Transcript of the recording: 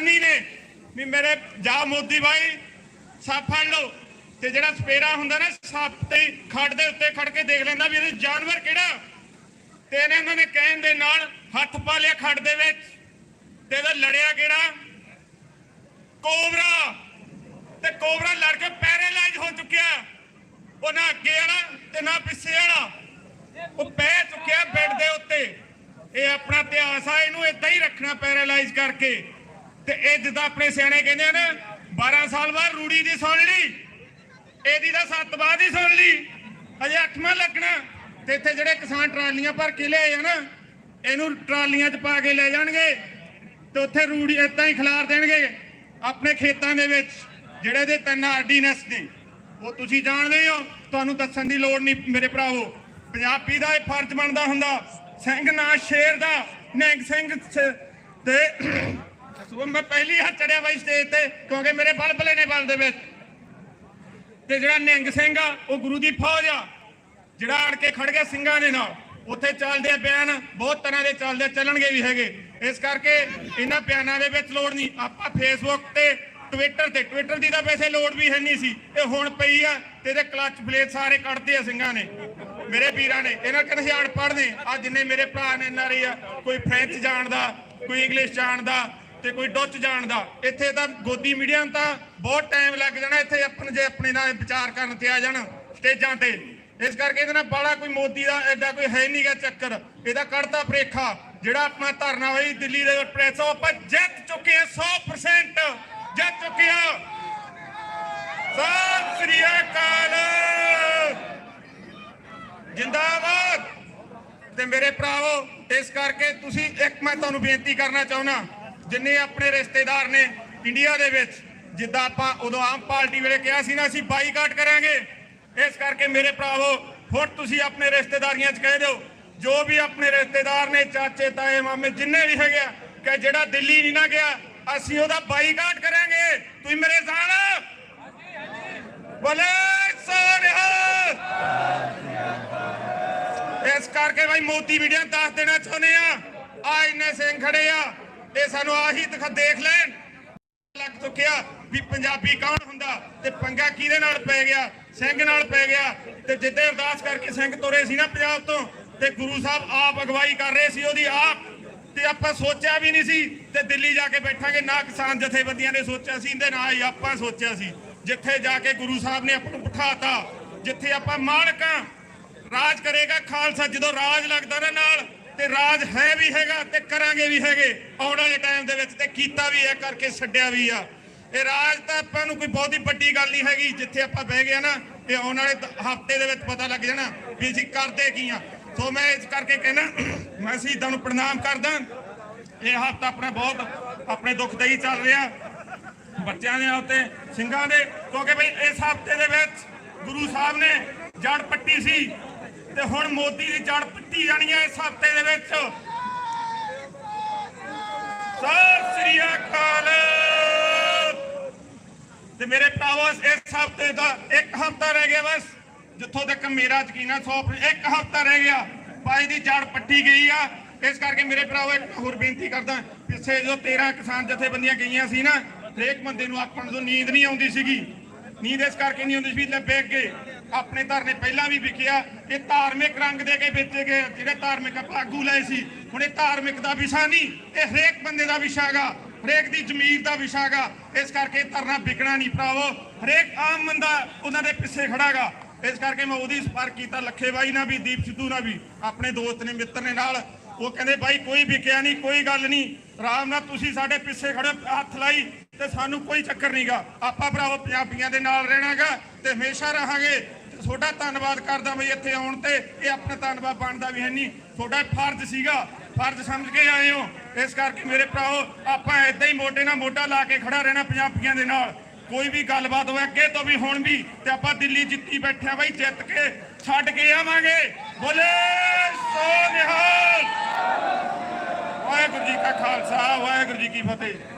ਨਿਸ਼ਾਨੀ ਨੇ ਵੀ ਮੇਰੇ ਜਾ ਮੋਦੀ ਬਾਈ ਸੱਪ ਫੜ ਲਓ। ਤੇ ਜਿਹੜਾ ਸਪੇਰਾ ਹੁੰਦਾ ਨਾ, ਸੱਪ ਤੇ ਖੜ ਦੇ ਉੱਤੇ ਖੜ ਕੇ ਦੇਖ ਲੈਂਦਾ ਵੀ ਇਹਦੇ ਜਾਨਵਰ ਕਿਹੜਾ। ਤੇ ਇਹਨੇ ਉਹਨਾਂ ਨੇ ਕਹਿਣ ਦੇ ਨਾਲ ਹੱਥ ਪਾ ਲਿਆ ਖੜ ਦੇ ਵਿੱਚ। ਤੇ ਇਹਦਾ ਲੜਿਆ ਕਿਹੜਾ? ਕੋਬਰਾ। ਤੇ ਕੋਬਰਾ ਲੜ ਕੇ ਪੈਰਾਲਾਈਜ਼ ਹੋ ਚੁੱਕਿਆ। ਉਹ ਨਾ ਅੱਗੇ ਵਾਲਾ ਤੇ ਨਾ ਪਿੱਛੇ ਵਾਲਾ। ਉਹ ਪੈ ਚੁੱਕਿਆ ਬੈੱਡ ਦੇ ਉੱਤੇ। ਇਹ ਆਪਣਾ ਇਤਿਹਾਸ ਆ, ਇਹਨੂੰ ਇਦਾਂ ਹੀ ਰੱਖਣਾ ਪੈਰਾਲਾਈਜ਼ ਕਰਕੇ। ਤੇ ਇਹ ਜਿੱਦਾਂ ਆਪਣੇ ਸਿਆਣੇ ਕਹਿੰਦੇ ਆ ਨਾ 12 ਸਾਲ ਬਾਅਦ ਰੂੜੀ ਦੀ ਸੁਣ ਲਈ, ਇਹਦੀ ਤਾਂ ਸੱਤ ਬਾਅਦ ਹੀ ਸੁਣ ਲਈ ਅਜੇ ਅੱਠਵਾਂ ਲੱਗਣਾ, ਤੇ ਇੱਥੇ ਜਿਹੜੇ ਕਿਸਾਨ ਟਰਾਲੀਆਂ ਭਰ ਕੇ ਲਿਆਏ ਆ ਨਾ, ਇਹਨੂੰ ਟਰਾਲੀਆਂ 'ਚ ਪਾ ਕੇ ਲੈ ਜਾਣਗੇ, ਤੇ ਉੱਥੇ ਰੂੜੀ ਇਦਾਂ ਹੀ ਖਿਲਾਰ ਦੇਣਗੇ, ਆਪਣੇ ਖੇਤਾਂ ਦੇ ਵਿੱਚ, ਜਿਹੜੇ ਦੇ ਤਿੰਨ ਆਰਡੀਨੈਂਸ ਨੇ, ਉਹ ਤੁਸੀਂ ਜਾਣਦੇ ਹੋ ਤੁਹਾਨੂੰ ਦੱਸਣ ਦੀ ਲੋੜ ਨਹੀਂ ਮੇਰੇ ਭਰਾਵੋ ਪੰਜਾਬੀ ਦਾ ਇਹ ਫਰਜ਼ ਬਣਦਾ ਹੁੰਦਾ, ਸਿੰਘ ਨਾ ਸ਼ੇਰ ਦਾ ਨਿਹੰਗ ਸਿੰਘ ਤੇ ਸੋ ਮੈਂ ਪਹਿਲੀ ਹੱਥ ਚੜਿਆ ਬਾਈ ਸਟੇਜ ਤੇ, ਕਿਉਂਕਿ ਮੇਰੇ ਬਲ ਬਲੇ ਨੇ ਬਲ ਦੇ ਵਿੱਚ। ਤੇ ਜਿਹੜਾ ਨਿਹੰਗ ਸਿੰਘ ਆ, ਉਹ ਗੁਰੂ ਦੀ ਫੌਜ ਆ। ਜਿਹੜਾ ਆਣ ਕੇ ਖੜ ਗਿਆ ਸਿੰਘਾਂ ਦੇ ਨਾਲ, ਉੱਥੇ ਚੱਲਦੇ ਆ ਬਿਆਨ ਬਹੁਤ ਤਰ੍ਹਾਂ ਦੇ ਚੱਲਦੇ ਚੱਲਣਗੇ ਵੀ ਹੈਗੇ। ਇਸ ਕਰਕੇ ਇਹਨਾਂ ਬਿਆਨਾਂ ਦੇ ਵਿੱਚ ਲੋੜ ਨਹੀਂ। ਆਪਾਂ ਫੇਸਬੁੱਕ ਤੇ ਟਵਿੱਟਰ ਤੇ ਟਵਿੱਟਰ ਦੀ ਤਾਂ ਵੈਸੇ ਲੋੜ ਵੀ ਹੈ ਨਹੀਂ ਸੀ। ਇਹ ਹੁਣ ਪਈ ਆ ਤੇ ਇਹਦੇ ਕਲਚ ਪਲੇਟ ਸਾਰੇ ਕੱਢਦੇ ਆ ਸਿੰਘਾਂ ਨੇ। ਮੇਰੇ ਵੀਰਾਂ ਨੇ, ਇਹਨਾਂ ਕਹਿੰਦੇ ਸੀ ਅਨਪੜ੍ਹ ਨੇ। ਆ ਜਿੰਨੇ ਮੇਰੇ ਭਰਾ ਨੇ ਇਹਨਾਂ ਰਹੀ ਆ। ਕੋਈ ਫ੍ਰੈਂਚ ਜਾਣਦਾ, ਕੋਈ ਇੰਗਲਿਸ਼ ਜਾਣਦਾ ਤੇ ਕੋਈ ਡੁੱਚ ਜਾਣਦਾ ਇੱਥੇ ਤਾਂ ਗੋਦੀ ਮੀਡੀਆ ਨੂੰ ਤਾਂ ਬਹੁਤ ਟਾਈਮ ਲੱਗ ਜਾਣਾ, ਇੱਥੇ ਆਪਣੇ ਜੇ ਆਪਣੇ ਨਾਲ ਵਿਚਾਰ ਕਰਨ ਤੇ ਆ ਜਾਣ ਸਟੇਜਾਂ ਤੇ। ਇਸ ਕਰਕੇ ਇਹਦੇ ਨਾਲ ਬਾਲਾ ਕੋਈ ਮੋਦੀ ਦਾ ਐਡਾ ਕੋਈ ਹੈ ਨਹੀਂਗਾ ਚੱਕਰ। ਇਹਦਾ ਕੱਢਤਾ ਪ੍ਰੇਖਾ, ਜਿਹੜਾ ਆਪਣਾ ਧਰਨਾ ਹੋਈ ਦਿੱਲੀ ਦੇ ਪ੍ਰੈਸ ਉਹ ਆਪਾਂ ਜਿੱਤ ਚੁੱਕੇ ਆ 100% ਜਿੱਤ ਚੁੱਕੇ ਆ ਸਤਿ ਸ੍ਰੀ ਅਕਾਲ। ਜਿੰਦਾਬਾਦ। ਤੇ ਮੇਰੇ ਭਰਾਵੋ, ਇਸ ਕਰਕੇ ਤੁਸੀਂ ਇੱਕ ਮੈਂ ਤੁਹਾਨੂੰ ਬੇਨਤੀ ਕਰਨਾ ਚਾਹੁੰਦਾ। ਜਿੰਨੇ ਆਪਣੇ ਰਿਸ਼ਤੇਦਾਰ ਨੇ ਇੰਡੀਆ ਦੇ ਵਿੱਚ, ਜਿੱਦਾਂ ਆਪਾਂ ਉਦੋਂ ਆਮ ਪਾਰਟੀ ਵੇਲੇ ਕਿਹਾ ਸੀ ਨਾ, ਅਸੀਂ ਬਾਈਕਾਟ ਕਰਾਂਗੇ। ਇਸ ਕਰਕੇ ਮੇਰੇ ਭਰਾਵੋ, ਹੁਣ ਤੁਸੀਂ ਆਪਣੇ ਰਿਸ਼ਤੇਦਾਰੀਆਂ 'ਚ ਕਹਿ ਦਿਓ, ਜੋ ਵੀ ਆਪਣੇ ਰਿਸ਼ਤੇਦਾਰ ਨੇ, ਚਾਚੇ, ਤਾਏ, ਮਾਮੇ, ਜਿੰਨੇ ਵੀ ਹੈਗੇ ਆ, ਕਿ ਜਿਹੜਾ ਦਿੱਲੀ ਨਹੀਂ ਨਾ ਗਿਆ, ਅਸੀਂ ਉਹਦਾ ਬਾਈਕਾਟ ਕਰਾਂਗੇ। ਤੁਸੀਂ ਮੇਰੇ ਨਾਲ ਬੋਲੇ ਸੋਨਿਹਾਲ ਇਸ ਕਰਕੇ ਭਾਈ ਮੋਦੀ ਵੀਡੀਓ ਦੱਸ ਦੇਣਾ ਚਾਹੁੰਦੇ ਆ। ਆ ਇੰਨੇ ਸਿੰਘ ਖੜੇ ਆ। ਇਹ ਸਾਨੂੰ ਆਹੀ ਦੇਖ ਲੈਣ। ਲੱਗ ਚੁੱਕਿਆ ਵੀ ਪੰਜਾਬੀ ਕੌਣ ਹੁੰਦਾ ਤੇ ਪੰਗਾ ਕਿਹਦੇ ਨਾਲ ਪੈ ਗਿਆ, ਸਿੰਘ ਨਾਲ ਪੈ ਗਿਆ ਤੇ ਜਿੱਦੇ ਅਰਦਾਸ ਕਰਕੇ ਸਿੰਘ ਤੁਰੇ ਸੀ ਨਾ ਪੰਜਾਬ ਤੋਂ ਤੇ ਗੁਰੂ ਸਾਹਿਬ ਆਪ ਅਗਵਾਈ ਕਰ ਰਹੇ ਸੀ ਉਹਦੀ ਆਪ ਤੇ ਆਪਾਂ ਸੋਚਿਆ ਵੀ ਨਹੀਂ ਸੀ ਤੇ ਦਿੱਲੀ ਜਾ ਕੇ ਬੈਠਾਂਗੇ, ਨਾ ਕਿਸਾਨ ਜਥੇਬੰਦੀਆਂ ਨੇ ਸੋਚਿਆ ਸੀ, ਇਹਦੇ ਨਾਲ ਹੀ ਆਪਾਂ ਸੋਚਿਆ ਸੀ। ਜਿੱਥੇ ਜਾ ਕੇ ਗੁਰੂ ਸਾਹਿਬ ਨੇ ਆਪਾਂ ਨੂੰ ਬਿਠਾਤਾ, ਜਿੱਥੇ ਆਪਾਂ ਮਾਲਕਾਂ, ਰਾਜ ਕਰੇਗਾ ਖਾਲਸਾ, ਜਦੋਂ ਰਾਜ ਲੱਗਦਾ ਨਾ ਨਾਲ ਤੇ ਰਾਜ ਹੈ ਵੀ ਹੈਗਾ ਤੇ ਕਰਾਂਗੇ ਵੀ ਹੈਗੇ। ਆਉਣ ਵਾਲੇ ਟਾਈਮ ਦੇ ਵਿੱਚ ਤੇ ਕੀਤਾ ਵੀ ਹੈ, ਕਰਕੇ ਛੱਡਿਆ ਵੀ ਆ। ਇਹ ਰਾਜ ਤਾਂ ਆਪਾਂ ਨੂੰ ਕੋਈ ਬਹੁਤੀ ਵੱਡੀ ਗੱਲ ਨਹੀਂ ਹੈਗੀ। ਜਿੱਥੇ ਆਪਾਂ ਬਹਿ ਗਏ ਨਾ, ਇਹ ਆਉਣ ਵਾਲੇ ਹਫ਼ਤੇ ਦੇ ਵਿੱਚ ਪਤਾ ਲੱਗ ਜਾਣਾ ਵੀ ਅਸੀਂ ਕਰਦੇ ਕੀ ਆ। ਸੋ ਮੈਂ ਇਸ ਕਰਕੇ ਕਹਿਣਾ ਮੈਂ ਸ਼ਹੀਦਾਂ ਨੂੰ ਪ੍ਰਣਾਮ ਕਰਦਾ। ਇਹ ਹਫਤਾ ਆਪਣਾ ਬਹੁਤ ਆਪਣੇ ਦੁੱਖਦਾਈ ਚੱਲ ਰਿਹਾ। ਬੱਚਿਆਂ ਦੇ ਉੱਤੇ, ਸਿੰਘਾਂ ਦੇ। ਕਿਉਂਕਿ ਬਈ ਇਸ ਹਫ਼ਤੇ ਦੇ ਵਿੱਚ ਗੁਰੂ ਸਾਹਿਬ ਨੇ ਜੜ ਪੱਟੀ ਸੀ। ਤੇ ਹੁਣ ਮੋਦੀ ਦੀ ਜੜ ਪੱਟੀ ਜਾਣੀ ਹੈ ਇਸ ਹਫ਼ਤੇ ਦੇ ਵਿੱਚ। ਸਤਿ ਸ੍ਰੀ ਅਕਾਲ। ਤੇ ਮੇਰੇ ਭਰਾਵੋ, ਇਸ ਹਫ਼ਤੇ ਦਾ ਇੱਕ ਹਫਤਾ ਰਹਿ ਗਿਆ ਬਸ। ਜਿੱਥੋਂ ਤੱਕ ਮੇਰਾ ਯਕੀਨ ਆ 100 ਇੱਕ ਹਫਤਾ ਰਹਿ ਗਿਆ। ਭਾਈ ਦੀ ਜੜ ਪੱਟੀ ਗਈ ਆ। ਇਸ ਕਰਕੇ ਮੇਰੇ ਭਰਾਵੋ, ਇੱਕ ਹੋਰ ਬੇਨਤੀ ਕਰਦਾ ਪਿੱਛੇ ਜੋ 13 ਕਿਸਾਨ ਜਥੇਬੰਦੀਆਂ ਗਈਆਂ ਸੀ ਨਾ, ਹਰੇਕ ਬੰਦੇ ਨੂੰ ਆਪਾਂ ਨੂੰ ਨੀਂਦ ਨਹੀਂ ਆਉਂਦੀ ਸੀਗੀ। ਨੀਂਦ ਇਸ ਕਰਕੇ ਨਹੀਂ ਆਉਂਦੀ ਸੀ ਲੈ ਬੈਗ ਕੇ ਆਪਣੇ ਧਰਨੇ ਪਹਿਲਾਂ ਵੀ ਵਿਕਿਆ, ਇਹ ਧਾਰਮਿਕ ਰੰਗ ਦੇ ਕੇ ਵੇਚੇ ਗਏ, ਜਿਹੜੇ ਧਾਰਮਿਕ ਆਪਾਂ ਆਗੂ ਲਏ ਸੀ। ਹੁਣ ਇਹ ਧਾਰਮਿਕ ਦਾ ਵਿਸ਼ਾ ਨਹੀਂ, ਇਹ ਹਰੇਕ ਬੰਦੇ ਦਾ ਵਿਸ਼ਾ ਹੈਗਾ, ਹਰੇਕ ਦੀ ਜ਼ਮੀਰ ਦਾ ਵਿਸ਼ਾ ਹੈਗਾ। ਇਸ ਕਰਕੇ ਧਰਨਾ ਵਿਕਣਾ ਨਹੀਂ, ਭਰਾਵੋ। ਹਰੇਕ ਆਮ ਬੰਦਾ ਉਹਨਾਂ ਦੇ ਪਿੱਛੇ ਖੜਾਗਾ ਇਸ ਕਰਕੇ ਮੈਂ ਉਹਦੀ ਸਪਾਰਕ ਕੀਤਾ, ਲੱਖੇ ਬਾਈ ਨਾਲ ਵੀ, ਦੀਪ ਸਿੱਧੂ ਨਾਲ ਵੀ, ਆਪਣੇ ਦੋਸਤ ਨੇ, ਮਿੱਤਰ ਨੇ ਨਾਲ। ਉਹ ਕਹਿੰਦੇ, ਬਾਈ, ਕੋਈ ਵਿਕਿਆ ਨਹੀਂ, ਕੋਈ ਗੱਲ ਨਹੀਂ। ਆਰਾਮ ਨਾਲ ਤੁਸੀਂ ਸਾਡੇ ਪਿੱਛੇ ਖੜੇ, ਹੱਥ ਲਾਈ ਤੇ ਸਾਨੂੰ ਕੋਈ ਚੱਕਰ ਨਹੀਂਗਾ ਆਪਾਂ ਭਰਾਵੋ ਪੰਜਾਬੀਆਂ ਦੇ ਨਾਲ ਰਹਿਣਾਗਾ ਤੇ ਹਮੇਸ਼ਾ ਰਹਾਂਗੇ। ਤੁਹਾਡਾ ਧੰਨਵਾਦ ਕਰਦਾ ਬਈ ਇੱਥੇ ਆਉਣ ਤੇ। ਇਹ ਆਪਣਾ ਧੰਨਵਾਦ ਬਣਦਾ ਵੀ ਹੈ ਨਹੀਂ। ਤੁਹਾਡਾ ਫਰਜ਼ ਸੀਗਾ। ਫਰਜ਼ ਸਮਝ ਕੇ ਆਏ ਹੋ। ਇਸ ਕਰਕੇ ਮੇਰੇ ਭਰਾਓ ਆਪਾਂ ਇਦਾਂ ਹੀ ਮੋਢੇ ਨਾਲ ਮੋਢਾ ਲਾ ਕੇ ਖੜਾ ਰਹਿਣਾ ਪੰਜਾਬੀਆਂ ਦੇ ਨਾਲ। ਕੋਈ ਵੀ ਗੱਲਬਾਤ ਹੋਵੇ ਅੱਗੇ ਤੋਂ ਵੀ ਹੁਣ ਵੀ ਤੇ ਆਪਾਂ ਦਿੱਲੀ ਜਿੱਤੀ ਬੈਠਿਆ ਬਈ, ਜਿੱਤ ਕੇ ਛੱਡ ਕੇ ਆਵਾਂਗੇ। ਬੋਲੇ ਸੋ ਨਿਹਾਲ ਵਾਹਿਗੁਰੂ ਜੀ ਕਾ ਖਾਲਸਾ, ਵਾਹਿਗੁਰੂ ਜੀ ਕੀ ਫਤਿਹ।